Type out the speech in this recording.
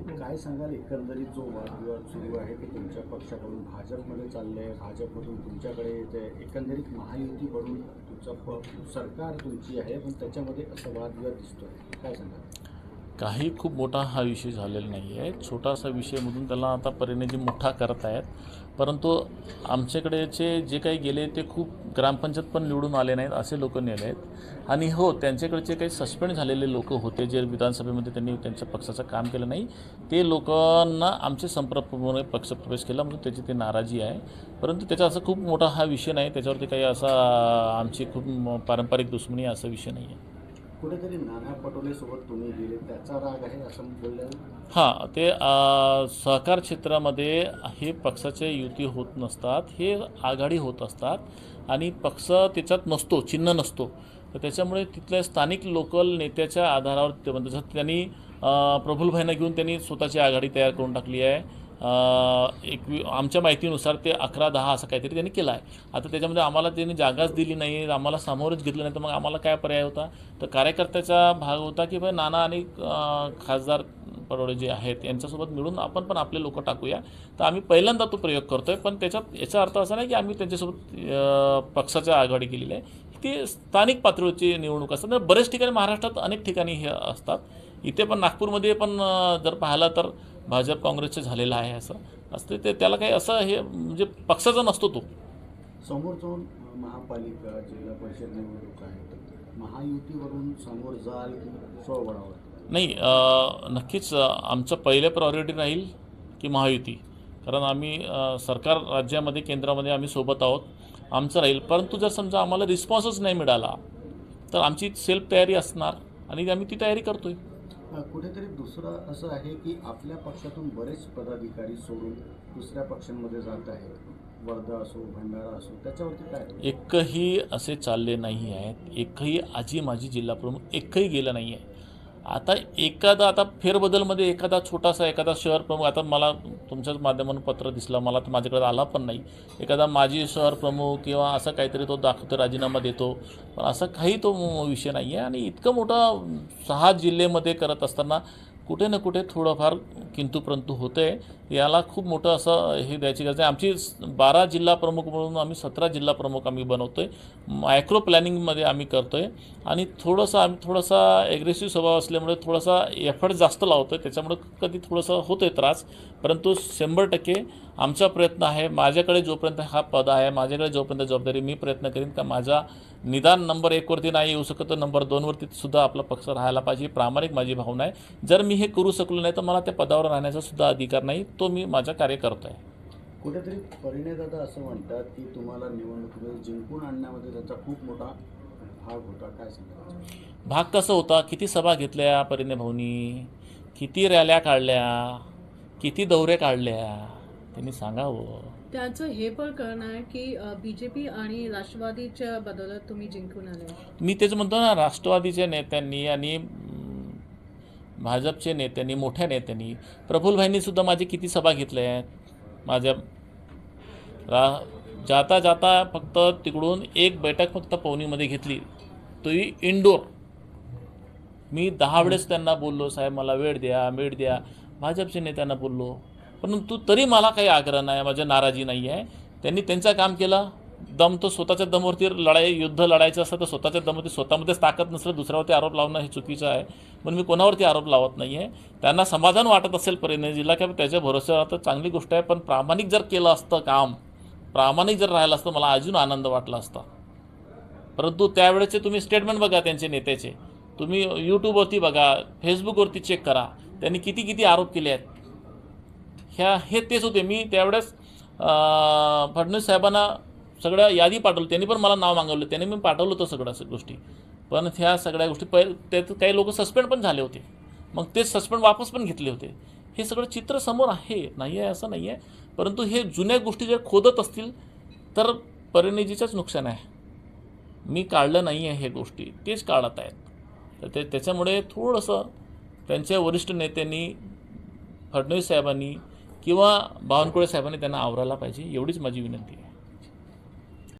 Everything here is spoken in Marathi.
काय सांगाल? एकंदरीत जो वादविवाद सुरू आहे ते तुमच्या पक्षाकडून भाजपमध्ये चाललंय. भाजपमधून तुमच्याकडे येते एकंदरीत महायुतीकडून तुमचं प- सरकार तुमची आहे पण त्याच्यामध्ये असं वादविवाद दिसतोय. काय सांगाल? काही खूप मोठा हा विषय झालेला नाही आहे छोटासा विषयमधून त्याला आता परिणती मोठा करत आहेत परंतु आमच्याकडेचे जे काही गेले ते खूप ग्रामपंचायत पण निवडून आले नाहीत असे लोक नेले आहेत. आणि हो त्यांच्याकडचे काही सस्पेंड झालेले लोक होते जे विधानसभेमध्ये त्यांनी त्यांच्या पक्षाचं काम केलं नाही. ते लोकांना आमचे संपर्कमुळे पक्षप्रवेश केला म्हणून त्याची ते नाराजी आहे. परंतु त्याचा असा खूप मोठा हा विषय नाही त्याच्यावरती काही असा आमची खूप पारंपरिक दुश्मनी असा विषय नाही आहे कुठेतरी नाना पटोले सोबत तुम्ही गेले त्याचा राग आहे असं बोलल्या हां ते सहकार क्षेत्रामध्ये हे पक्षाचे युती होत नसतात हे आघाडी होत असतात आणि पक्ष त्याच्यात नसतो चिन्ह नसतो. तर त्याच्यामुळे तिथल्या स्थानिक लोकल नेत्याच्या आधारावर ते म्हणतात जसं त्यांनी प्रफुल्लभाईंना घेऊन त्यांनी स्वतःची आघाडी तयार करून टाकली आहे. एकवी आमच्या माहितीनुसार ते अकरा दहा असं काहीतरी त्यांनी केलं आहे. आता त्याच्यामध्ये आम्हाला त्यांनी जागाच दिली नाही आम्हाला सामोरच घेतलं नाही तर मग आम्हाला काय पर्याय होता? तर कार्यकर्त्याचा भाग होता की भाई नाना आणि खासदार परवडे जे आहेत यांच्यासोबत मिळून आपण पण आपले लोक टाकूया. तर आम्ही पहिल्यांदा तो प्रयोग करतो आहे पण त्याच्यात याचा अर्थ असा नाही की आम्ही त्यांच्यासोबत पक्षाच्या आघाडी केलेली आहे. ती स्थानिक पातळीवरची निवडणूक असतात. तर बरेच ठिकाणी महाराष्ट्रात अनेक ठिकाणी हे असतात. इथे पण नागपूरमध्ये पण जर पाहिलं तर भाजप काँग्रेसचे झालेलं आहे असं असते ते त्याला काही असं हे म्हणजे पक्षाचा नसतो तो. समोर जाऊन महापालिका जिल्हा परिषद निवडणूक आहे. महायुतीवरून समोर जाल की नाही नक्कीच आमचं पहिलं प्रायोरिटी राहील की महायुती. कारण आम्ही सरकार राज्यामध्ये केंद्रामध्ये आम्ही सोबत आहोत. आमचं राहील. परंतु जर समजा आम्हाला रिस्पॉन्सच नाही मिळाला तर आमची सेल्फ तयारी असणार आणि आम्ही ती तयारी करतोय. अ, कुठेतरी दुसरं असं आहे की आपल्या पक्षातून बरेच पदाधिकारी सोडून दुसऱ्या पक्षांमध्ये जात आहेत. वर्धा असो भंडारा असो त्याच्यावरती काय? एकही असे चालले नाही आहेत. एकही आजी माजी जिल्हा प्रमुख एकही गेलं नाही आहे. आता एखादा आता फेरबदलमध्ये एखादा छोटासा एखादा शहर प्रमुख आता मला तुमच्याच माध्यमातून पत्र दिसलं मला तर माझ्याकडे आला पण नाही. एखादा माजी शहर प्रमुख किंवा असं काहीतरी तो दाखवतो राजीनामा देतो पण असं काही तो विषय नाही आहे आणि इतकं मोठा सहा जिल्ह्यामध्ये करत असताना कुठे ना कुठे थोडंफार किंतु परंतु होतं आहे याला खूप मोठं असं हे द्यायची गरज आहे आमची बारा जिल्हा प्रमुख म्हणून आम्ही सतरा जिल्हा प्रमुख आम्ही बनवतो आहे मायक्रो प्लॅनिंगमध्ये आम्ही करतो आहे आणि थोडंसं आम्ही थोडासा ॲग्रेसिव्ह स्वभाव असल्यामुळे थोडासा एफर्ट जास्त लावतो आहे त्याच्यामुळे कधी थोडंसं होतो आहे त्रास. परंतु शंभर टक्के आमचा प्रयत्न आहे. माझ्याकडे जोपर्यंत हा पद आहे माझ्याकडे जोपर्यंत जबाबदारी मी प्रयत्न करीन का माझा निदान नंबर एकवरती नाही येऊ शकत. तर नंबर दोनवरती सुद्धा आपला पक्ष राहायला पाहिजे. प्रामाणिक माझी भावना आहे. जर मी हे करू शकलो नाही तर मला त्या पदावर राहण्याचा सुद्धा अधिकार नाही. तो मी माझं कार्य करतो आहे कुठेतरी परिणय दादा असं म्हणतात की तुम्हाला निवडणुकीमध्ये जिंकून आणण्यामध्ये त्याचा खूप मोठा भाग होता. काय सांगा भाग कसं होता? किती सभा घेतल्या परिणे भाऊनी? किती रॅल्या काढल्या? किती दौरे काढल्या? त्यांनी सांगावं. त्याचं हे पण कळणं आहे की बीजेपी आणि राष्ट्रवादीच्या बदल्यात तुम्ही जिंकून आले. मी तेच म्हणतो ना राष्ट्रवादीच्या नेत्यांनी आणि भाजपचे नेत्यांनी मोठ्या नेत्यांनी प्रफुल्लभाईंनी सुद्धा माझी किती सभा घेतल्या आहेत. माझ्या रा जाता जाता फक्त तिकडून एक बैठक फक्त पवनीमध्ये घेतली. तोही इंडोर मी दहा वेळेस त्यांना बोललो साहेब मला वेळ द्या वेळ द्या. भाजपच्या नेत्यांना बोललो. परंतु तरी मला काही आग्रह नाही माझ्या नाराजी नाही आहे. त्यांनी त्यांचं काम केलं. दम तो स्वतःच्या दमवरती लढाई युद्ध लढायचं असतं तर स्वतःच्या दमवरती स्वतःमध्येच ताकद नसलं दुसऱ्यावरती आरोप लावणं हे चुकीचं आहे. पण मी कोणावरती आरोप लावत नाही आहे त्यांना समाधान वाटत असेल परिणय किंवा त्याच्या भरोश्यावर तर चांगली गोष्ट आहे पण प्रामाणिक जर केलं असतं काम प्रामाणिक जर राहिलं असतं मला अजून आनंद वाटला असता. परंतु त्यावेळेचे तुम्ही स्टेटमेंट बघा त्यांचे नेत्याचे. तुम्ही यूट्यूबवरती बघा फेसबुकवरती चेक करा. त्यांनी किती किती आरोप केले आहेत. ह्या हे तेच होते. मी त्यावेळेस फडणवीस साहेबांना सगळ्या यादी पाठवलं. त्यांनी पण मला नाव मागवलं. त्यांनी मी पाठवलं होतं सगळ्या गोष्टी. पण ह्या सगळ्या गोष्टी पहि त्यात काही लोक सस्पेंड पण झाले होते. मग ते सस्पेंड वापस पण घेतले होते. हे सगळं चित्र समोर आहे. नाही आहे असं नाही आहे परंतु हे जुन्या गोष्टी जर खोदत असतील तर परिणिजीचंच नुकसान आहे. मी काढलं नाही आहे हे गोष्टी. तेच काढत आहेत. तर ते त्याच्यामुळे थोडंसं त्यांच्या वरिष्ठ नेत्यांनी फडणवीस साहेबांनी किंवा बावनकुळे साहेबांनी त्यांना आवरायला पाहिजे. एवढीच माझी विनंती आहे.